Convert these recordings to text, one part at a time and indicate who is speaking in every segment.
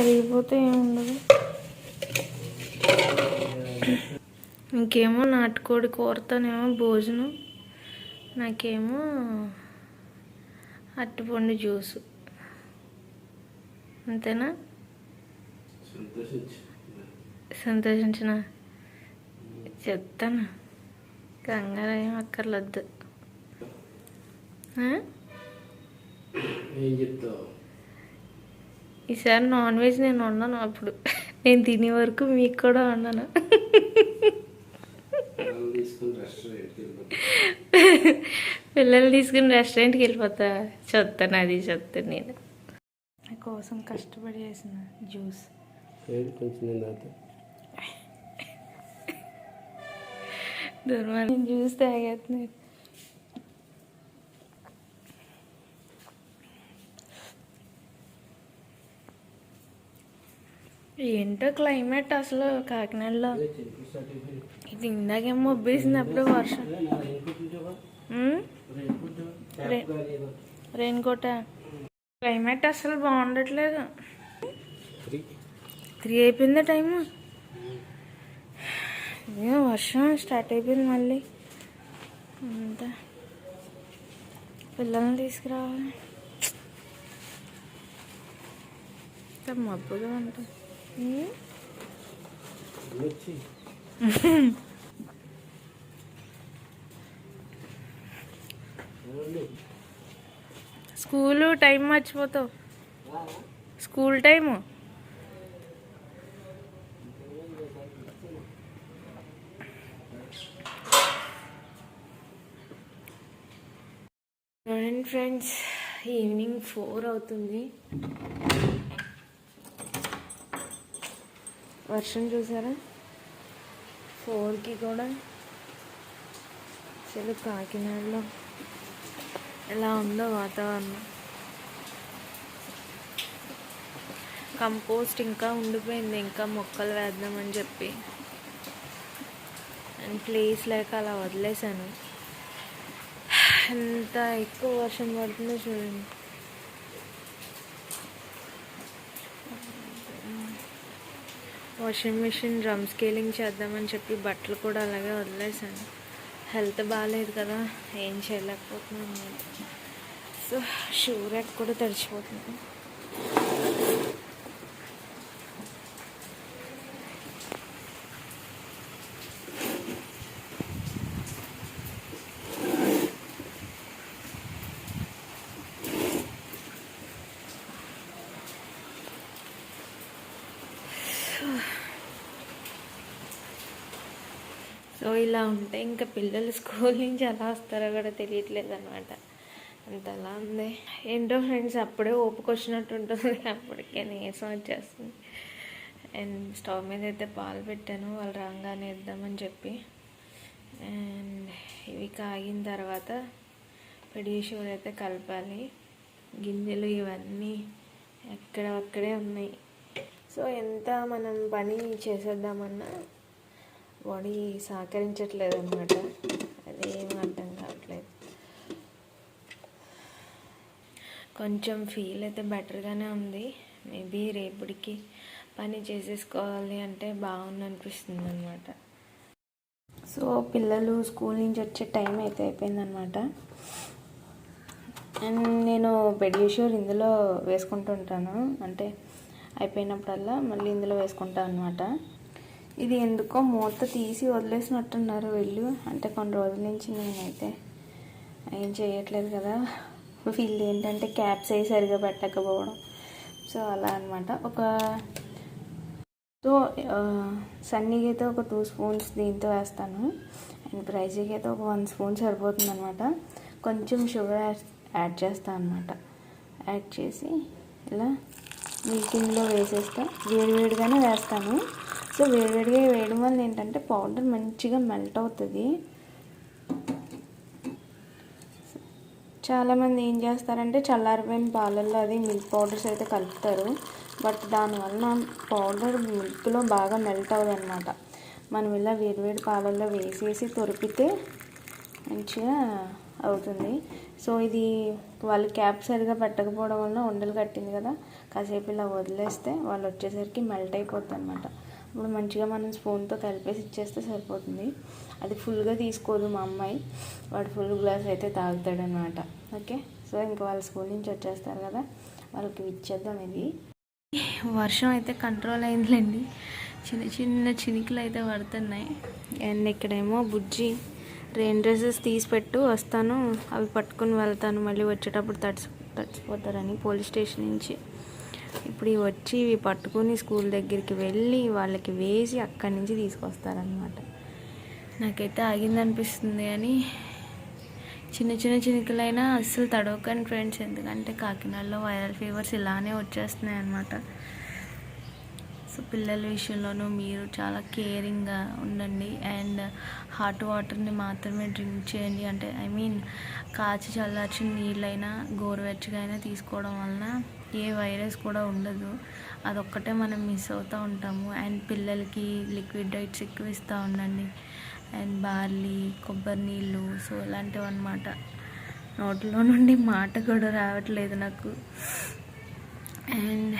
Speaker 1: కరిగిపోతే ఏముండదు. ఇంకేమో నాటుకోడి కూరతోనేమో భోజనం. నాకేమో అరటిపండు జ్యూసు. అంతేనా? సంతోషించిన. చెప్తాను. కంగారు ఏం అక్కర్లేదు
Speaker 2: ఏం చెప్తావు?
Speaker 1: ఈసారి నాన్ వెజ్ నేను వండను అప్పుడు. నేను తినే వరకు మీకు కూడా వండను.
Speaker 2: పిల్లలు తీసుకుని రెస్టారెంట్కి వెళ్ళిపోతాం.
Speaker 1: చెప్తాను అది చెప్తాను నేను. నా కోసం కష్టపడి చేసిన జ్యూస్. దుర్మార్గం. జ్యూస్ తాగేస్తున్నాను ఏంటో క్లైమేట్ అసలు కాకినాడలో. ఇది ఇందాకేమో మొబ్బేసింది అప్పుడు వర్షం
Speaker 2: రెయిన్ కోట్
Speaker 1: క్లైమేట్ అసలు బాగుండట్లేదు.
Speaker 2: త్రీ.
Speaker 1: అయిపోయిందా టైము? ఇదే వర్షం స్టార్ట్ అయిపోయింది మళ్ళీ. అంతా. పిల్లల్ని తీసుకురావాలి. మబ్బుగా ఉంటుంది. School time మర్చిపోతావు. School time? Friends evening four అవుతుంది. వర్షం చూసారా? ఫోర్కి కూడా అసలు కాకినాడలో ఎలా ఉందో వాతావరణం. కంపోస్ట్ ఇంకా ఉండిపోయింది ఇంకా మొక్కలు వేద్దామని చెప్పి. అండ్ ప్లేస్ లేక అలా వదిలేశాను. ఎంత ఎక్కువ వర్షం పడుతుందో చూడండి. వాషింగ్ మిషన్ డ్రమ్ స్కేలింగ్ చేద్దామని చెప్పి బట్టలు కూడా అలాగే వదిలేసాను హెల్త్ బాగాలేదు కదా ఏం చేయలేకపోతున్నాను సో షూ ర్యాక్ కూడా తడిచిపోతుంది. సో ఇలా ఉంటే ఇంకా పిల్లలు స్కూల్ నుంచి ఎలా వస్తారో కూడా తెలియట్లేదు అనమాట అంత అలా ఉంది. ఏంటో ఫ్రెండ్స్ అప్పుడే ఓపిక వచ్చినట్టు ఉంటుంది. అప్పటికే నీరసం వచ్చేస్తుంది. అండ్ స్టవ్ మీద అయితే పాలు పెట్టాను. వాళ్ళు రాగానే ఇద్దామని చెప్పి. అండ్ ఇవి కాగిన తర్వాత పెడిషూర్ అయితే కలపాలి. గింజలు ఇవన్నీ ఎక్కడ అక్కడే ఉన్నాయి. సో ఎంత మనం పని చేసేద్దామన్నా బాడీ సహకరించట్లేదు అనమాట అదేం అర్థం కావట్లేదు. కొంచెం ఫీల్ అయితే బెటర్గానే ఉంది. మేబీ రేపటికి పని చేసేసుకోవాలి అంటే బాగుంది అనిపిస్తుంది అనమాట సో పిల్లలు స్కూల్ నుంచి వచ్చే టైం అయితే అయిపోయిందనమాట అండ్ నేను పెడిష్యూర్ ఇందులో వేసుకుంటుంటాను. అంటే అయిపోయినప్పుడల్లా మళ్ళీ ఇందులో వేసుకుంటాం అనమాట ఇది ఎందుకో మూత తీసి వదిలేసినట్టున్నారు వీళ్ళు. అంటే కొన్ని రోజుల నుంచి నేనైతే ఏం చేయట్లేదు కదా. వీళ్ళు ఏంటంటే క్యాప్స్ అయి సరిగా పెట్టకపోవడం. సో అలా అనమాట ఒక సో సన్నీకి అయితే ఒక టూ స్పూన్స్ దీంతో వేస్తాను. అండ్ ప్రైజీకి అయితే ఒక వన్ స్పూన్ సరిపోతుంది అనమాట కొంచెం షుగర్ యాడ్ యాడ్ చేస్తాను అనమాట యాడ్ చేసి ఇలా మిల్కింగ్లో వేసేస్తే. వేడివేడిగానే వేస్తాను. సో వేడివేడిగా వేయడం వల్ల ఏంటంటే పౌడర్ మంచిగా మెల్ట్ అవుతుంది. చాలామంది ఏం చేస్తారంటే చల్లారిపోయిన పాలల్లో అది మిల్క్ పౌడర్స్ అయితే కలుపుతారు. బట్ దానివల్ల పౌడర్ మిల్క్లో బాగా మెల్ట్ అవ్వదు అనమాట మనం ఇలా వేడివేడి పాలల్లో వేసేసి తొరిపితే మంచిగా అవుతుంది. సో ఇది వాళ్ళు క్యాప్ సరిగా పెట్టకపోవడం వల్ల ఉండలు కట్టింది కదా. కాసేపు ఇలా వదిలేస్తే వాళ్ళు వచ్చేసరికి మెల్ట్ అయిపోతుంది అనమాట ఇప్పుడు మంచిగా మనం స్పూన్తో కలిపేసి ఇచ్చేస్తే సరిపోతుంది. అది ఫుల్గా తీసుకోదు మా అమ్మాయి. వాడు ఫుల్ గ్లాస్ అయితే తాగుతాడనమాట ఓకే? సో ఇంకా వాళ్ళ స్కూల్ నుంచి వచ్చేస్తారు కదా. వాళ్ళకి ఇచ్చేద్దాం ఇది. వర్షం అయితే కంట్రోల్ అయిందిలేండి. చిన్న చిన్న చినుకులు అయితే పడుతున్నాయి. అండ్ ఇక్కడేమో బుజ్జి రెయిన్ డ్రెస్సెస్ తీసి పెట్టు వస్తాను. అవి పట్టుకుని వెళ్తాను. మళ్ళీ వచ్చేటప్పుడు తడిసి తడిసిపోతారని పోలీస్ స్టేషన్ నుంచి. ఇప్పుడు ఇవి వచ్చి ఇవి పట్టుకుని స్కూల్ దగ్గరికి వెళ్ళి వాళ్ళకి వేసి అక్కడి నుంచి తీసుకొస్తారనమాట నాకైతే ఆగిందనిపిస్తుంది కానీ చిన్న చిన్న చినుకులైనా అస్సలు తడవకండి ఫ్రెండ్స్. ఎందుకంటే కాకినాడలో వైరల్ ఫీవర్స్ ఇలానే వచ్చేస్తున్నాయి అన్నమాట సో పిల్లల విషయంలోనూ మీరు చాలా కేరింగ్గా ఉండండి. అండ్ హాట్ వాటర్ని మాత్రమే డ్రింక్ చేయండి. అంటే ఐ మీన్ కాచి చల్లార్చిన నీళ్ళైనా గోరువెచ్చగా అయినా తీసుకోవడం వలన ఏ వైరస్ కూడా ఉండదు. అదొక్కటే మనం మిస్ అవుతూ ఉంటాము. అండ్ పిల్లలకి లిక్విడ్ డైట్స్ ఎక్కువ ఇస్తూ ఉండండి. అండ్ బార్లీ కొబ్బరి నీళ్ళు సో ఇలాంటివి అనమాట నోట్లో నుండి మాట కూడా రావట్లేదు నాకు. అండ్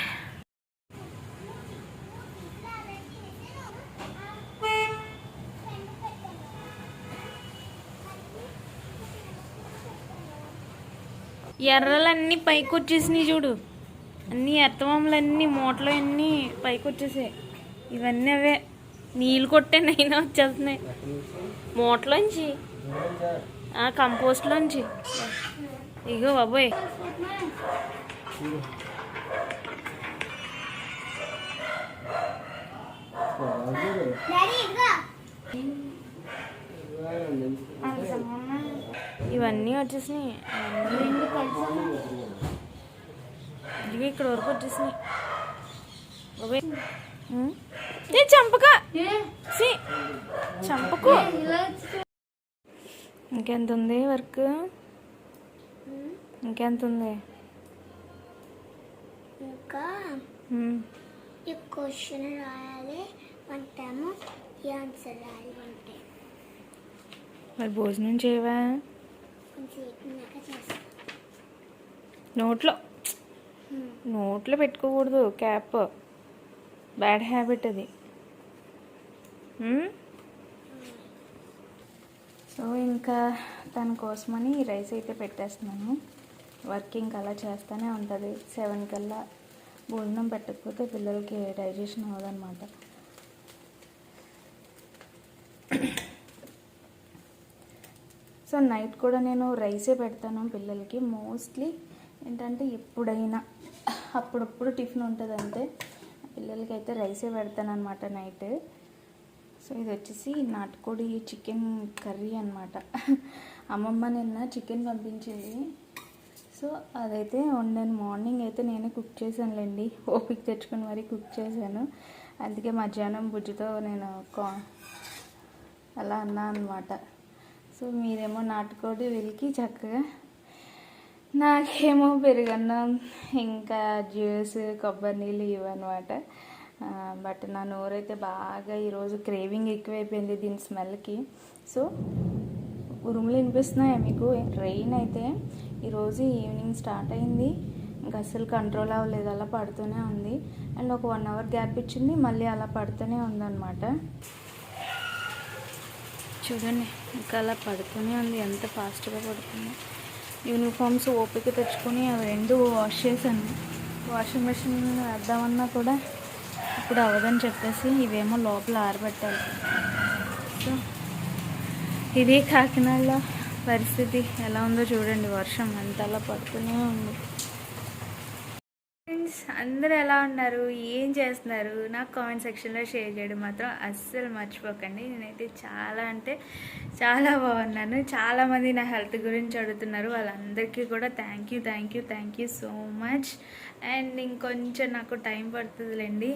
Speaker 1: ఎర్రలన్నీ పైకి వచ్చేసినాయి చూడు. అన్ని ఎత్తమామలన్నీ మూటలు అన్నీ పైకి వచ్చేసాయి ఇవన్నీ అవే. నీళ్ళు కొట్టానైనా వచ్చేస్తున్నాయి. మూటలోంచి ఆ కంపోస్ట్లోంచి. ఇగో బాబోయ్. ఇవన్నీ వచ్చేసినాయి. ఇవి ఇక్కడ వరకు వచ్చేసినాయి. చంపక! సి చంపకు! ఇంకెంత ఉంది వర్క్? ఇంకెంత ఉంది?
Speaker 3: ఇంకా. ఈ క్వశ్చన్ రాయాలి. వన్ టైమ్ ఈ ఆన్సర్ రాయాలి.
Speaker 1: మరి భోజనం చేయవా? నోట్లో. నోట్లో పెట్టుకోకూడదు క్యాప్. బ్యాడ్ హ్యాబిట్ అది. సో ఇంకా తన కోసమని రైస్ అయితే పెట్టేస్తున్నాను వర్కింగ్ అలా చేస్తూనే ఉంటుంది. సెవెన్ కల్లా భోజనం పెట్టకపోతే పిల్లలకి డైజెషన్ అవ్వదన్నమాట. సో నైట్ కూడా నేను రైసే పెడతాను పిల్లలకి. మోస్ట్లీ ఏంటంటే ఎప్పుడైనా అప్పుడప్పుడు టిఫిన్ ఉంటుంది అంతే. పిల్లలకి అయితే రైసే పెడతాను అనమాట నైట్. సో ఇది వచ్చేసి నాటుకోడి చికెన్ కర్రీ అనమాట అమ్మమ్మ నిన్న చికెన్ పంపించింది. సో అదైతే వండాను మార్నింగ్ అయితే నేనే కుక్ చేశానులేండి. ఓపిక తెచ్చుకుని మరీ కుక్ చేశాను. అందుకే మధ్యాహ్నం బుజ్జితో నేను కా అలా అన్నా అనమాట సో మీరేమో నాటుకోడి వెలికి చక్కగా నాకేమో పెరుగన్నం ఇంకా జ్యూస్ కొబ్బరి నీళ్ళు ఇవన్నమాట బట్ నా నోరైతే బాగా ఈరోజు క్రేవింగ్ ఎక్కువైపోయింది దీని స్మెల్కి. సో ఉరుములు వినిపిస్తున్నాయా మీకు? రెయిన్ అయితే ఈరోజు ఈవినింగ్ స్టార్ట్ అయింది. ఇంకా అస్సలు కంట్రోల్ అవ్వలేదు అలా పడుతూనే ఉంది. అండ్ ఒక వన్ అవర్ గ్యాప్ ఇచ్చింది మళ్ళీ అలా పడుతూనే ఉందన్నమాట. చూడండి ఇంకా అలా పడుతూనే ఉంది. ఎంత ఫాస్ట్గా పడుతుంది. యూనిఫామ్స్ ఓపిక తెచ్చుకొని అవి రెండు వాష్ చేశాను. వాషింగ్ మెషిన్ వేద్దామన్నా కూడా ఇప్పుడు అవ్వదని చెప్పేసి ఇవేమో లోపల ఆరబెట్టాలి. సో ఇది కాకినాడలో పరిస్థితి ఎలా ఉందో చూడండి. వర్షం ఎంత అలా పడుతూనే ఉంది. అందరూ ఎలా ఉన్నారు? ఏం చేస్తున్నారు? నాకు కామెంట్ సెక్షన్లో షేర్ చేయడం మాత్రం అస్సలు మర్చిపోకండి. నేనైతే చాలా అంటే చాలా బాగున్నాను. చాలామంది నా హెల్త్ గురించి అడుగుతున్నారు. వాళ్ళందరికీ కూడా thank you thank you thank you so much and ఇంకొంచెం నాకు టైం పడుతుందిలేండి.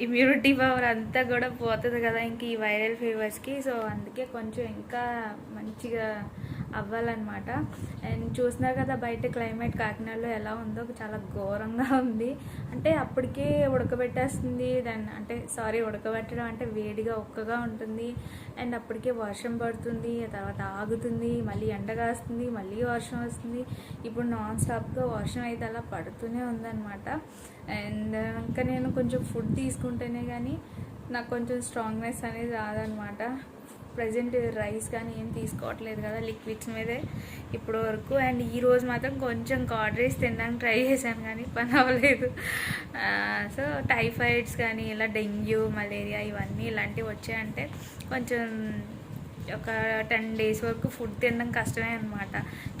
Speaker 1: ఇమ్యూనిటీ పవర్ అంతా కూడా పోతుంది కదా ఇంక ఈ వైరల్ ఫీవర్స్కి. సో అందుకే కొంచెం ఇంకా మంచిగా అవ్వాలన్నమాట. అండ్ చూసినారు కదా బయట క్లైమేట్ కాకినాడలో ఎలా ఉందో చాలా ఘోరంగా ఉంది. అంటే అప్పటికే ఉడకబెట్టేస్తుంది దాన్ని అంటే సారీ ఉడకబెట్టడం అంటే వేడిగా ఒక్కగా ఉంటుంది. అండ్ అప్పటికే వర్షం పడుతుంది తర్వాత ఆగుతుంది మళ్ళీ ఎండ కాస్తుంది మళ్ళీ వర్షం వస్తుంది. ఇప్పుడు నాన్ స్టాప్గా వర్షం అయితే అలా పడుతూనే ఉందన్నమాట. అండ్ ఇంకా నేను కొంచెం ఫుడ్ తీసుకుంటేనే కానీ నాకు కొంచెం స్ట్రాంగ్నెస్ అనేది రాదనమాట ప్రజెంట్ రైస్ కానీ ఏం తీసుకోవట్లేదు కదా లిక్విడ్స్ మీదే ఇప్పుడు వరకు అండ్ ఈరోజు మాత్రం కొంచెం కార్డ్ రైస్ తినడానికి ట్రై చేశాను కానీ పని అవ్వలేదు. సో టైఫాయిడ్స్ కానీ ఇలా డెంగ్యూ మలేరియా ఇవన్నీ ఇలాంటివి వచ్చాయంటే కొంచెం ఒక టెన్ డేస్ వరకు ఫుడ్ తినడం కష్టమే అనమాట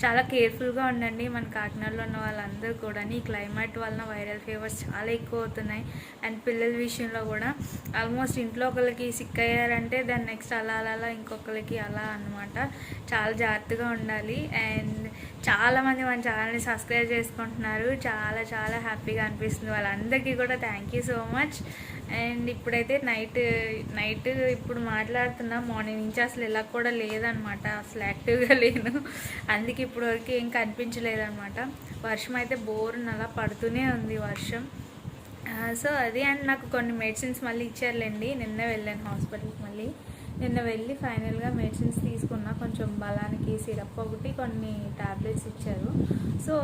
Speaker 1: చాలా కేర్ఫుల్గా ఉండండి మన కాకినాడలో ఉన్న వాళ్ళందరూ కూడా. ఈ క్లైమేట్ వలన వైరల్ ఫీవర్స్ చాలా ఎక్కువ అవుతున్నాయి. అండ్ పిల్లల విషయంలో కూడా ఆల్మోస్ట్ ఇంట్లో ఒకరికి సిక్ అయ్యారంటే దాని నెక్స్ట్ అలా అలా అలా ఇంకొకరికి అలా అనమాట చాలా జాగ్రత్తగా ఉండాలి. అండ్ చాలామంది మన ఛానల్ని సబ్స్క్రైబ్ చేసుకుంటున్నారు. చాలా చాలా హ్యాపీగా అనిపిస్తుంది. వాళ్ళందరికీ కూడా thank you so much. And ఇప్పుడైతే నైట్ నైట్ ఇప్పుడు మాట్లాడుతున్నా మార్నింగ్ నుంచి అసలు ఇలా కూడా లేదనమాట. అసలు యాక్టివ్గా లేను. అందుకే ఇప్పుడు వరకు ఏం కనిపించలేదన్నమాట వర్షం అయితే బోరున అలా పడుతూనే ఉంది వర్షం. సో అది అండ్ నాకు కొన్ని మెడిసిన్స్ మళ్ళీ ఇచ్చారులేండి. నిన్న వెళ్ళాను హాస్పిటల్కి మళ్ళీ. నిన్న వెళ్ళి ఫైనల్గా మెడిసిన్స్ తీసుకున్నా. కొంచెం బలానికి సిరప్ ఒకటి కొన్ని టాబ్లెట్స్ ఇచ్చారు. సో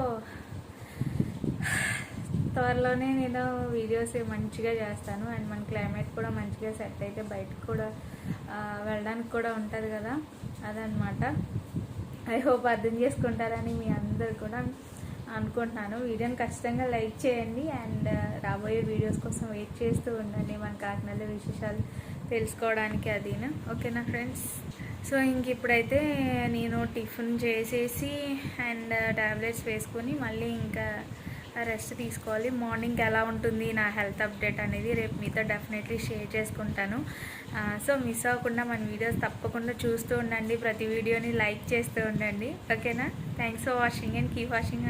Speaker 1: త్వరలోనే నేను వీడియోస్ మంచిగా చేస్తాను. అండ్ మన క్లైమేట్ కూడా మంచిగా సెట్ అయితే బయటకు కూడా వెళ్ళడానికి కూడా ఉంటుంది కదా అదనమాట ఐ హోప్ అర్థం చేసుకుంటారని మీ అందరు కూడా అనుకుంటున్నాను. వీడియోని ఖచ్చితంగా లైక్ చేయండి. అండ్ రాబోయే వీడియోస్ కోసం వెయిట్ చేస్తూ ఉండండి మన కాకినాడ విశేషాలు తెలుసుకోవడానికి అదిను. ఓకేనా ఫ్రెండ్స్? సో ఇంక ఇప్పుడైతే నేను టిఫిన్ చేసేసి అండ్ టాబ్లెట్స్ వేసుకొని మళ్ళీ ఇంకా రెస్ట్ తీసుకోవాలి. మార్నింగ్ ఎలా ఉంటుంది నా హెల్త్ అప్డేట్ అనేది రేపు మీతో డెఫినెట్లీ షేర్ చేసుకుంటాను. సో మిస్ అవ్వకుండా మన వీడియోస్ తప్పకుండా చూస్తూ ఉండండి. ప్రతి వీడియోని లైక్ చేస్తూ ఉండండి. ఓకేనా thanks for watching and keep watching